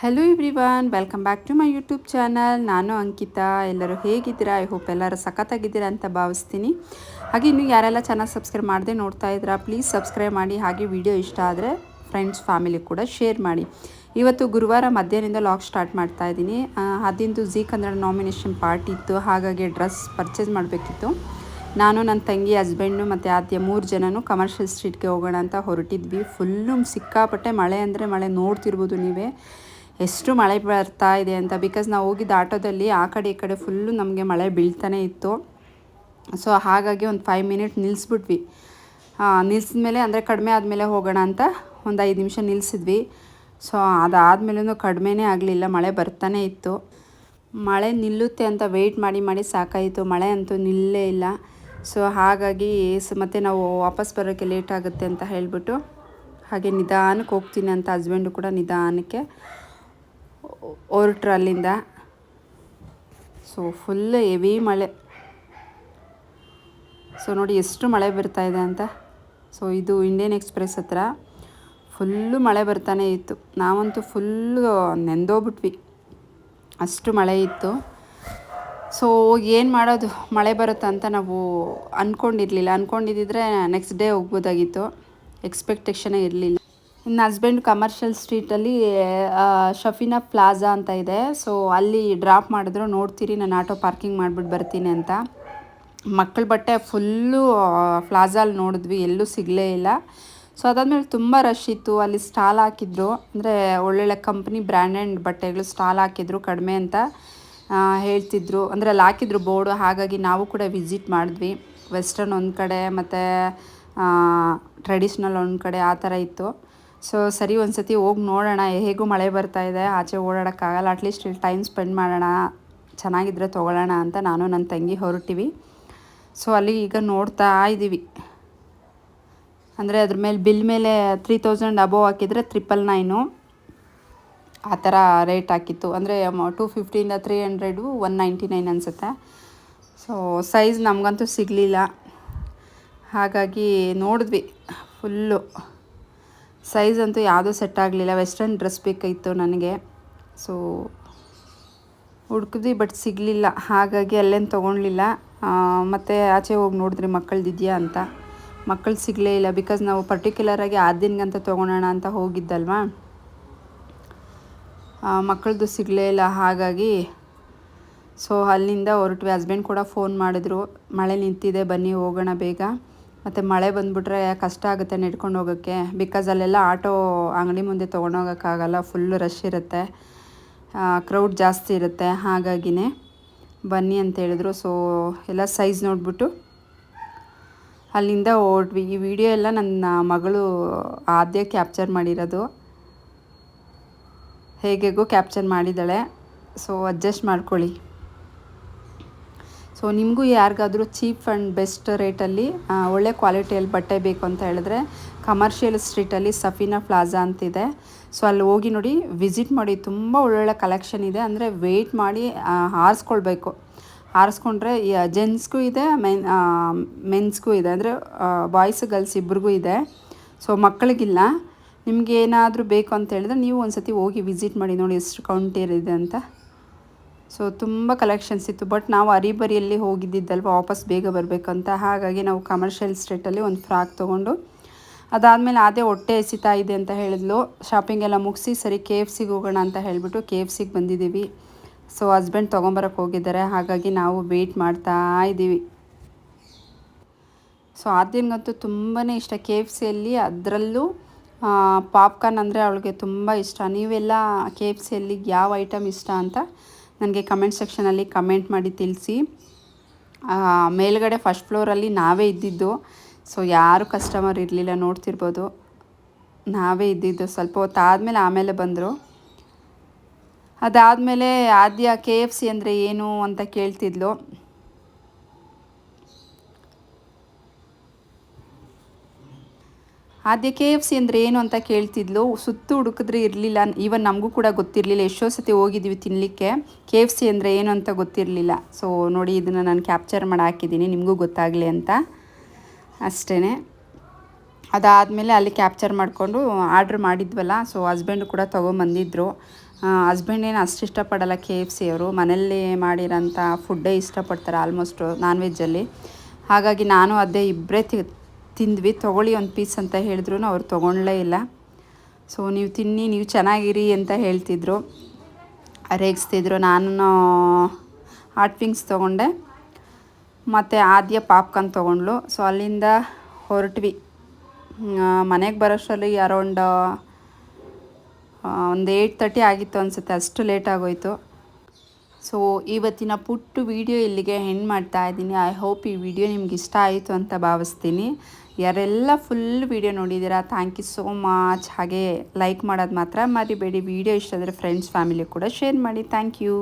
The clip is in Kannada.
Hello everyone welcome back to my YouTube channel ನಾನು ಅಂಕಿತಾ, ಎಲ್ಲರೂ ಹೇಗಿದ್ದೀರಾ? ಐ ಹೋಪ್ ಎಲ್ಲರೂ ಸಖತ್ತಾಗಿದ್ದೀರಾ ಅಂತ ಭಾವಿಸ್ತೀನಿ. ಹಾಗೆ ಇನ್ನು ಯಾರೆಲ್ಲ ಚೆನ್ನಾಗಿ ಸಬ್ಸ್ಕ್ರೈಬ್ ಮಾಡದೆ ನೋಡ್ತಾ ಇದ್ದೀರಾ ಪ್ಲೀಸ್ ಸಬ್ಸ್ಕ್ರೈಬ್ ಮಾಡಿ. ಹಾಗೆ ವಿಡಿಯೋ ಇಷ್ಟ ಆದರೆ ಫ್ರೆಂಡ್ಸ್ ಫ್ಯಾಮಿಲಿ ಕೂಡ ಶೇರ್ ಮಾಡಿ. ಇವತ್ತು ಗುರುವಾರ ಮಧ್ಯಾಹ್ನದಿಂದ ಲಾಗ್ ಸ್ಟಾರ್ಟ್ ಮಾಡ್ತಾ ಇದ್ದೀನಿ. ಅದಿಂದು ಜಿ ಕನ್ನಡ ನಾಮಿನೇಷನ್ ಪಾರ್ಟಿ ಇತ್ತು. ಹಾಗಾಗಿ ಡ್ರೆಸ್ ಪರ್ಚೇಸ್ ಮಾಡಬೇಕಿತ್ತು. ನಾನು, ನನ್ನ ತಂಗಿ ಹಸ್ಬೆಂಡು ಮತ್ತು ಆದ್ಯ ಮೂರು ಜನನು ಕಮರ್ಷಿಯಲ್ ಸ್ಟ್ರೀಟ್ಗೆ ಹೋಗೋಣ ಅಂತ ಹೊರಟಿದ್ವಿ. ಫುಲ್ಲು ಸಿಕ್ಕಾಪಟ್ಟೆ ಮಳೆ ಅಂದರೆ ಮಳೆ ನೋಡ್ತಿರ್ಬೋದು ನೀವೇ. ಎಷ್ಟು ಮಳೆ ಬರ್ತಾ ಇದೆ ಅಂತ ಬಿಕಾಸ್ ನಾವು ಹೋಗಿದ್ದ ಆಟೋದಲ್ಲಿ ಆ ಕಡೆ ಈ ಕಡೆ ಫುಲ್ಲು ನಮಗೆ ಮಳೆ ಬೀಳ್ತಾನೆ ಇತ್ತು. ಸೊ ಹಾಗಾಗಿ ಒಂದು ಫೈವ್ ಮಿನಿಟ್ ನಿಲ್ಲಿಸ್ಬಿಟ್ವಿ ನಿಲ್ಸಿದ ಮೇಲೆ ಅಂದರೆ ಕಡಿಮೆ ಆದಮೇಲೆ ಹೋಗೋಣ ಅಂತ ಒಂದು ಐದು ನಿಮಿಷ ನಿಲ್ಲಿಸಿದ್ವಿ ಸೊ ಅದಾದಮೇಲೂ ಕಡಿಮೆನೇ ಆಗಲಿಲ್ಲ, ಮಳೆ ಬರ್ತಾನೆ ಇತ್ತು. ಮಳೆ ನಿಲ್ಲುತ್ತೆ ಅಂತ ವೆಯ್ಟ್ ಮಾಡಿ ಮಾಡಿ ಸಾಕಾಯಿತು, ಮಳೆ ಅಂತೂ ನಿಲ್ಲೇ ಇಲ್ಲ. ಸೊ ಹಾಗಾಗಿ ಮತ್ತೆ ನಾವು ವಾಪಸ್ ಬರೋಕ್ಕೆ ಲೇಟ್ ಆಗುತ್ತೆ ಅಂತ ಹೇಳಿಬಿಟ್ಟು ಹಾಗೆ ನಿಧಾನಕ್ಕೆ ಹೋಗ್ತೀನಿ ಅಂತ ಹಸ್ಬೆಂಡು ಕೂಡ ನಿಧಾನಕ್ಕೆ. ಹೊರಟ್ರು ಅಲ್ಲಿಂದ ಸೊ ಫುಲ್ ಹೆವಿ ಮಳೆ ಸೊ ನೋಡಿ ಎಷ್ಟು ಮಳೆ ಬರ್ತಾ ಇದೆ ಅಂತ ಸೊ ಇದು ಇಂಡಿಯನ್ ಎಕ್ಸ್ಪ್ರೆಸ್ ಹತ್ರ ಫುಲ್ಲು ಮಳೆ ಬರ್ತಾನೆ ಇತ್ತು ನಾವಂತೂ ಫುಲ್ಲು ನೆಂದೋಗ್ಬಿಟ್ವಿ ಅಷ್ಟು ಮಳೆ ಇತ್ತು ಸೊ ಏನು ಮಾಡೋದು ಮಳೆ ಬರುತ್ತೆ ಅಂತ ನಾವು ಅಂದ್ಕೊಂಡಿರಲಿಲ್ಲ ಅಂದ್ಕೊಂಡಿದ್ದಿದ್ರೆ ನೆಕ್ಸ್ಟ್ ಡೇ ಹೋಗ್ಬೋದಾಗಿತ್ತು ಎಕ್ಸ್ಪೆಕ್ಟೇಷನೇ ಇರಲಿಲ್ಲ ಇನ್ನು ಹಸ್ಬೆಂಡ್ ಕಮರ್ಷಿಯಲ್ ಸ್ಟ್ರೀಟಲ್ಲಿ ಶಫಿನಾ ಪ್ಲಾಜಾ ಅಂತ ಇದೆ. ಸೊ ಅಲ್ಲಿ ಡ್ರಾಪ್ ಮಾಡಿದ್ರು. ನೋಡ್ತೀರಿ, ನಾನು ಆಟೋ ಪಾರ್ಕಿಂಗ್ ಮಾಡಿಬಿಟ್ಟು ಬರ್ತೀನಿ ಅಂತ. ಮಕ್ಕಳ ಬಟ್ಟೆ ಫುಲ್ಲು ಪ್ಲಾಜಾಲ್ಲಿ ನೋಡಿದ್ವಿ. ಎಲ್ಲೂ ಸಿಗಲೇ ಇಲ್ಲ. ಸೊ ಅದಾದಮೇಲೆ ತುಂಬ ರಶ್ ಇತ್ತು. ಅಲ್ಲಿ ಸ್ಟಾಲ್ ಹಾಕಿದ್ರು. ಅಂದರೆ, ಒಳ್ಳೊಳ್ಳೆ ಕಂಪ್ನಿ ಬ್ರ್ಯಾಂಡೆಡ್ ಬಟ್ಟೆಗಳು ಸ್ಟಾಲ್ ಹಾಕಿದ್ರು ಕಡಿಮೆ ಅಂತ ಹೇಳ್ತಿದ್ರು. ಅಂದರೆ, ಅಲ್ಲಿ ಹಾಕಿದ್ರು ಬೋರ್ಡು ಹಾಗಾಗಿ ನಾವು ಕೂಡ ವಿಸಿಟ್ ಮಾಡಿದ್ವಿ. ವೆಸ್ಟರ್ನ್ ಒಂದು ಕಡೆ, ಮತ್ತು ಟ್ರೆಡಿಷ್ನಲ್ ಒಂದು ಕಡೆ ಆ ಥರ ಇತ್ತು. ಸೊ ಸರಿ ಒಂದು ಸತಿ ಹೋಗಿ ನೋಡೋಣ, ಹೇಗೂ ಮಳೆ ಬರ್ತಾ ಇದೆ, ಆಚೆ ಓಡಾಡೋಕ್ಕಾಗಲ್ಲ ಅಟ್ಲೀಸ್ಟ್ ಇಲ್ಲಿ ಟೈಮ್ ಸ್ಪೆಂಡ್ ಮಾಡೋಣ, ಚೆನ್ನಾಗಿದ್ರೆ ತೊಗೊಳ್ಳೋಣ ಅಂತ ನಾನು ನನ್ನ ತಂಗಿ ಹೊರಟಿವಿ. ಸೊ ಅಲ್ಲಿ ಈಗ ನೋಡ್ತಾ ಇದ್ದೀವಿ ಅಂದರೆ ಅದ್ರ ಮೇಲೆ ಬಿಲ್ ಮೇಲೆ ತ್ರೀ ತೌಸಂಡ್ ಅಬೋವ್ ಹಾಕಿದರೆ ತ್ರಿಪಲ್ ನೈನು ಆ ಥರ ರೇಟ್ ಹಾಕಿತ್ತು. ಅಂದರೆ two ಫಿಫ್ಟಿಯಿಂದ three hundred one ninety nine ಅನಿಸುತ್ತೆ. ಸೊ ಸೈಜ್ ನಮಗಂತೂ ಸಿಗಲಿಲ್ಲ. ಹಾಗಾಗಿ ನೋಡಿದ್ವಿ ಫುಲ್ಲು ಸೈಜ್ ಅಂತೂ ಯಾವುದೂ ಸೆಟ್ ಆಗಲಿಲ್ಲ. ವೆಸ್ಟರ್ನ್ ಡ್ರೆಸ್ ಬೇಕಾಯಿತು ನನಗೆ. ಸೊ ಹುಡುಕಿದ್ವಿ ಬಟ್ ಸಿಗಲಿಲ್ಲ. ಹಾಗಾಗಿ ಅಲ್ಲೇನು ತೊಗೊಳ್ಲಿಲ್ಲ ಮತ್ತು ಆಚೆ ಹೋಗಿ ನೋಡಿದ್ರಿ ಮಕ್ಕಳದಿದೆಯಾ ಅಂತ. ಮಕ್ಕಳು ಸಿಗಲೇ ಇಲ್ಲ. ಬಿಕಾಸ್ ನಾವು ಪರ್ಟಿಕ್ಯುಲರಾಗಿ ಆ ದಿನಗಂತ ತೊಗೊಳೋಣ ಅಂತ ಹೋಗಿದ್ದಲ್ವಾ? ಮಕ್ಕಳದು ಸಿಗಲೇ ಇಲ್ಲ. ಹಾಗಾಗಿ ಸೊ ಅಲ್ಲಿಂದ ಹೊರಟ್ವಿ. ಹಸ್ಬೆಂಡ್ ಕೂಡ ಫೋನ್ ಮಾಡಿದ್ರು. ಮಳೆ ನಿಂತಿದೆ, ಬನ್ನಿ, ಹೋಗೋಣ ಬೇಗ. ಮತ್ತು ಮಳೆ ಬಂದುಬಿಟ್ರೆ ಕಷ್ಟ ಆಗುತ್ತೆ ನೆಡ್ಕೊಂಡು ಹೋಗೋಕ್ಕೆ. ಬಿಕಾಸ್ ಅಲ್ಲೆಲ್ಲ ಆಟೋ ಅಂಗಡಿ ಮುಂದೆ ತೊಗೊಂಡೋಗೋಕ್ಕಾಗಲ್ಲ ಫುಲ್ಲು ರಶ್ ಇರುತ್ತೆ. ಕ್ರೌಡ್ ಜಾಸ್ತಿ ಇರುತ್ತೆ. ಹಾಗಾಗಿನೇ ಬನ್ನಿ ಅಂತ ಹೇಳಿದ್ರು. ಸೊ ಎಲ್ಲ ಸೈಜ್ ನೋಡಿಬಿಟ್ಟು ಅಲ್ಲಿಂದ ಓಡ್ವಿ. ಈ ವಿಡಿಯೋ ಎಲ್ಲ ನನ್ನ ಮಗಳು ಆದ್ಯ ಕ್ಯಾಪ್ಚರ್ ಮಾಡಿರೋದು. ಹೇಗೆಗೂ ಕ್ಯಾಪ್ಚರ್ ಮಾಡಿದ್ದಾಳೆ. ಸೊ ಅಡ್ಜಸ್ಟ್ ಮಾಡ್ಕೊಳ್ಳಿ. ಸೊ ನಿಮಗೂ ಯಾರಿಗಾದರೂ ಚೀಪ್ ಆ್ಯಂಡ್ ಬೆಸ್ಟ್ ರೇಟಲ್ಲಿ ಒಳ್ಳೆ ಕ್ವಾಲಿಟಿಯಲ್ಲಿ ಬಟ್ಟೆ ಬೇಕು ಅಂತ ಹೇಳಿದ್ರೆ ಕಮರ್ಷಿಯಲ್ ಸ್ಟ್ರೀಟಲ್ಲಿ ಸಫಿನಾ ಪ್ಲಾಜಾ ಅಂತಿದೆ ಸೊ ಅಲ್ಲಿ ಹೋಗಿ ನೋಡಿ ವಿಸಿಟ್ ಮಾಡಿ, ತುಂಬ ಒಳ್ಳೊಳ್ಳೆ ಕಲೆಕ್ಷನ್ ಇದೆ. ಅಂದರೆ ವೆಯ್ಟ್ ಮಾಡಿ ಆರಿಸ್ಕೊಳ್ಬೇಕು ಆರಿಸ್ಕೊಂಡ್ರೆ ಜೆಂಟ್ಸ್ಗೂ ಇದೆ ಮೆನ್ ಮೆನ್ಸ್ಗೂ ಇದೆ. ಅಂದರೆ ಬಾಯ್ಸ್ ಗರ್ಲ್ಸ್ ಇಬ್ರಿಗೂ ಇದೆ. ಸೊ ಮಕ್ಕಳಿಗಿಲ್ಲ. ನಿಮ್ಗೆ ಏನಾದರೂ ಬೇಕು ಅಂತ ಹೇಳಿದ್ರೆ, ನೀವು ಒಂದು ಸತಿ ಹೋಗಿ ವಿಸಿಟ್ ಮಾಡಿ ನೋಡಿ, ಎಷ್ಟು ಕೌಂಟೇರ್ ಇದೆ ಅಂತ. ಸೊ ತುಂಬ ಕಲೆಕ್ಷನ್ಸ್ ಇತ್ತು. ಬಟ್ ನಾವು ಅರಿಬರಿಯಲ್ಲಿ ಹೋಗಿದ್ದಿದ್ದಲ್ವ? ವಾಪಸ್ ಬೇಗ ಬರಬೇಕಂತ. ಹಾಗಾಗಿ ನಾವು ಕಮರ್ಷಿಯಲ್ ಸ್ಟ್ರೀಟಲ್ಲಿ ಒಂದು ಫ್ರಾಕ್ ತೊಗೊಂಡು, ಅದಾದಮೇಲೆ ಅದೇ ಹೊಟ್ಟೆ ಎಸಿತಾ ಇದೆ ಅಂತ ಹೇಳಿದ್ಲು. ಶಾಪಿಂಗ್ ಎಲ್ಲ ಮುಗಿಸಿ ಸರಿ ಕೆ ಎಫ್ ಸಿಗೆ ಹೋಗೋಣ ಅಂತ ಹೇಳಿಬಿಟ್ಟು ಕೆ ಎಫ್ ಸಿಗೆ ಬಂದಿದ್ದೀವಿ. ಸೊ ಹಸ್ಬೆಂಡ್ ತೊಗೊಂಬರಕ್ಕೆ ಹೋಗಿದ್ದಾರೆ. ಹಾಗಾಗಿ ನಾವು ವೆಯ್ಟ್ ಮಾಡ್ತಾ ಇದ್ದೀವಿ. ಸೊ ಆದ್ಯಂಗಂತೂ ತುಂಬಾ ಇಷ್ಟ. ಕೆ ಎಫ್ ಸಿಯಲ್ಲಿ ಅದರಲ್ಲೂ ಪಾಪ್ಕಾರ್ನ್ ಅಂದರೆ ಅವಳಿಗೆ ತುಂಬ ಇಷ್ಟ. ನೀವೆಲ್ಲ ಕೆ ಎಫ್ ಸಿಯಲ್ಲಿ ಯಾವ ಐಟಮ್ ಇಷ್ಟ ಅಂತ ನನಗೆ ಕಮೆಂಟ್ ಸೆಕ್ಷನಲ್ಲಿ ಕಮೆಂಟ್ ಮಾಡಿ ತಿಳಿಸಿ. ಮೇಲ್ಗಡೆ ಫಸ್ಟ್ ಫ್ಲೋರಲ್ಲಿ ನಾವೇ ಇದ್ದಿದ್ದು ಸೊ ಯಾರು ಕಸ್ಟಮರ್ ಇರಲಿಲ್ಲ ನೋಡ್ತಿರ್ಬೋದು. ನಾವೇ ಇದ್ದಿದ್ದು, ಸ್ವಲ್ಪ ಹೊತ್ತು ಆದಮೇಲೆ ಆಮೇಲೆ ಬಂದರು. ಅದಾದಮೇಲೆ ಆದ್ಯ ಕೆ ಎಫ್ ಸಿ ಅಂದರೆ ಏನು ಅಂತ ಕೇಳ್ತಿದ್ಲು. ಆದ್ಯ ಕೆ ಎಫ್ ಸಿ ಅಂದರೆ ಏನು ಅಂತ ಕೇಳ್ತಿದ್ಲು. ಸುತ್ತು ಹುಡುಕಿದ್ರೆ ಇರಲಿಲ್ಲ. ಈವನ್ ನಮಗೂ ಕೂಡ ಗೊತ್ತಿರಲಿಲ್ಲ. ಎಷ್ಟೋ ಸತಿ ಹೋಗಿದ್ದೀವಿ ತಿನ್ನಲಿಕ್ಕೆ ಕೆ ಎಫ್ ಸಿ ಅಂದರೆ ಏನು ಅಂತ ಗೊತ್ತಿರಲಿಲ್ಲ. ಸೊ ನೋಡಿ ಇದನ್ನು ನಾನು ಕ್ಯಾಪ್ಚರ್ ಮಾಡಿ ಹಾಕಿದ್ದೀನಿ. ನಿಮಗೂ ಗೊತ್ತಾಗಲಿ ಅಂತ. ಅಷ್ಟೇ ಅದಾದಮೇಲೆ ಅಲ್ಲಿ ಕ್ಯಾಪ್ಚರ್ ಮಾಡಿಕೊಂಡು ಆರ್ಡ್ರ್ ಮಾಡಿದ್ವಲ್ಲ. ಸೊ ಹಸ್ಬೆಂಡ್ ಕೂಡ ತೊಗೊಂಬಂದಿದ್ರು. ಹಸ್ಬೆಂಡ್ ಏನು ಅಷ್ಟು ಇಷ್ಟಪಡಲ್ಲ ಕೆ ಎಫ್ ಸಿ ಅವರು. ಮನೆಯಲ್ಲಿ ಮಾಡಿರೋಂಥ ಫುಡ್ಡೇ ಇಷ್ಟಪಡ್ತಾರೆ ಆಲ್ಮೋಸ್ಟು ನಾನ್ ವೆಜ್ಜಲ್ಲಿ ಹಾಗಾಗಿ ನಾನು ಅದೇ ಇಬ್ಬರೇ ತಿಂದ್ವಿ, ತೊಗೊಳ್ಳಿ ಒಂದು ಪೀಸ್ ಅಂತ ಹೇಳಿದ್ರು ಅವ್ರು ತೊಗೊಳ್ಳೇ ಇಲ್ಲ. ಸೊ ನೀವು ತಿನ್ನಿ, ನೀವು ಚೆನ್ನಾಗಿರಿ ಅಂತ ಹೇಳ್ತಿದ್ರು. ರೇಗಿಸ್ತಿದ್ರು ನಾನು ಹಾಟ್ ವಿಂಗ್ಸ್ ತೊಗೊಂಡೆ. ಮತ್ತು ಆದ್ಯ ಪಾಪ್ಕಾರ್ನ್ ತೊಗೊಂಡ್ಲು. ಸೊ ಅಲ್ಲಿಂದ ಹೊರಟ್ವಿ. ಮನೆಗೆ ಬರೋಷ್ಟರಲ್ಲಿ ಅರೌಂಡ್ ಒಂದು ಏಯ್ಟ್ ತರ್ಟಿ ಆಗಿತ್ತು ಅನಿಸುತ್ತೆ, ಅಷ್ಟು ಲೇಟ್ ಆಗೋಯ್ತು. ಸೊ ಇವತ್ತಿನ ಪುಟ್ಟು ವಿಡಿಯೋ ಇಲ್ಲಿಗೆ ಹೆಣ್ಣು ಮಾಡ್ತಾ ಇದ್ದೀನಿ. ಐ ಹೋಪ್ ಈ ವಿಡಿಯೋ ನಿಮ್ಗೆ ಇಷ್ಟ ಆಯಿತು ಅಂತ ಭಾವಿಸ್ತೀನಿ. ಯಾರೆಲ್ಲ ಫುಲ್ ವಿಡಿಯೋ ನೋಡಿದ್ದೀರಾ ಥ್ಯಾಂಕ್ ಯು ಸೋ ಮಚ್ ಹಾಗೆ ಲೈಕ್ ಮಾಡೋದು ಮಾತ್ರ ಮರಿಬೇಡಿ. ವಿಡಿಯೋ ಇಷ್ಟ ಆದರೆ ಫ್ರೆಂಡ್ಸ್ ಫ್ಯಾಮಿಲಿ ಕೂಡ ಶೇರ್ ಮಾಡಿ. Thank you